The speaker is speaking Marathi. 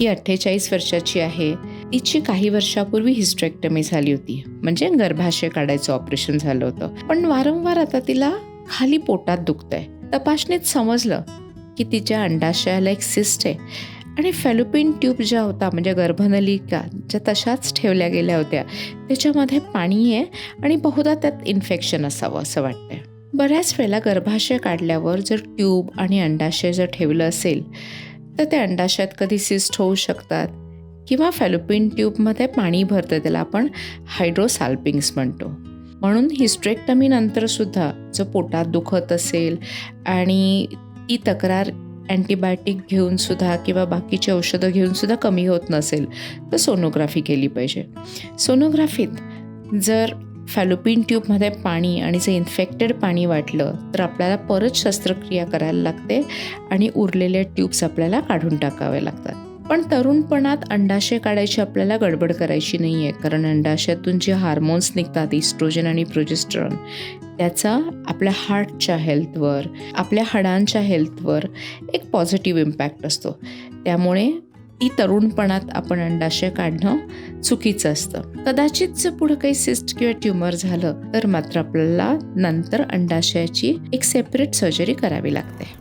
ही अठ्ठेचाळीस वर्षाची आहे. तिची काही वर्षापूर्वी हिस्ट्रेक्टमी झाली होती. म्हणजे गर्भाशय काढायचं ऑपरेशन झालं होतं. पण वारंवार आता तिला खाली पोटात दुखतंय. तपासणीत समजलं की तिच्या अंडाशयाला एक सिस्ट आहे. आणि फॅलोपिन ट्यूब ज्या होता म्हणजे गर्भनलिका ज्या तशाच ठेवल्या गेल्या होत्या त्याच्यामध्ये पाणी आहे आणि बहुधा त्यात इन्फेक्शन असावं असं वाटतंय. बऱ्याच वेळेला गर्भाशय काढल्यावर जर ट्यूब आणि अंडाशय जर ठेवलं असेल तर ते अंडाशयात कधी सिस्ट होऊ शकतात किंवा फॅलोपिन ट्यूबमध्ये पाणी भरतं त्याला आपण हायड्रोसाल्पिंग्स म्हणतो. म्हणून हिस्ट्रेक्टमी जो पोटात दुखत असेल आणि ती तक्रार अँटीबायोटिक घेऊन सुद्धा किंवा बाकीची औषधं घेऊनसुद्धा कमी होत नसेल तर सोनोग्राफी केली पाहिजे. सोनोग्राफीत जर फॅलोपिन ट्यूबमध्ये पाणी आणि जर इन्फेक्टेड पाणी वाटलं तर आपल्याला परत शस्त्रक्रिया करायला लागते आणि उरलेले ट्यूब्स आपल्याला काढून टाकावे लागतात. पण तरुणपणात अंडाशय काढायची आपल्याला गडबड करायची नाही आहे कारण अंडाशयातून जे हार्मोन्स निघतात इस्ट्रोजन आणि प्रोजेस्ट्रॉन त्याचा आपल्या हार्टच्या हेल्थवर आपल्या हाडांच्या हेल्थवर एक पॉझिटिव्ह इम्पॅक्ट असतो. त्यामुळे ती तरुणपणात आपण अंडाशय काढणं चुकीचं असतं. कदाचित जर पुढं काही सिस्ट किंवा ट्युमर झालं तर मात्र आपल्याला नंतर अंडाशयाची एक सेपरेट सर्जरी करावी लागते.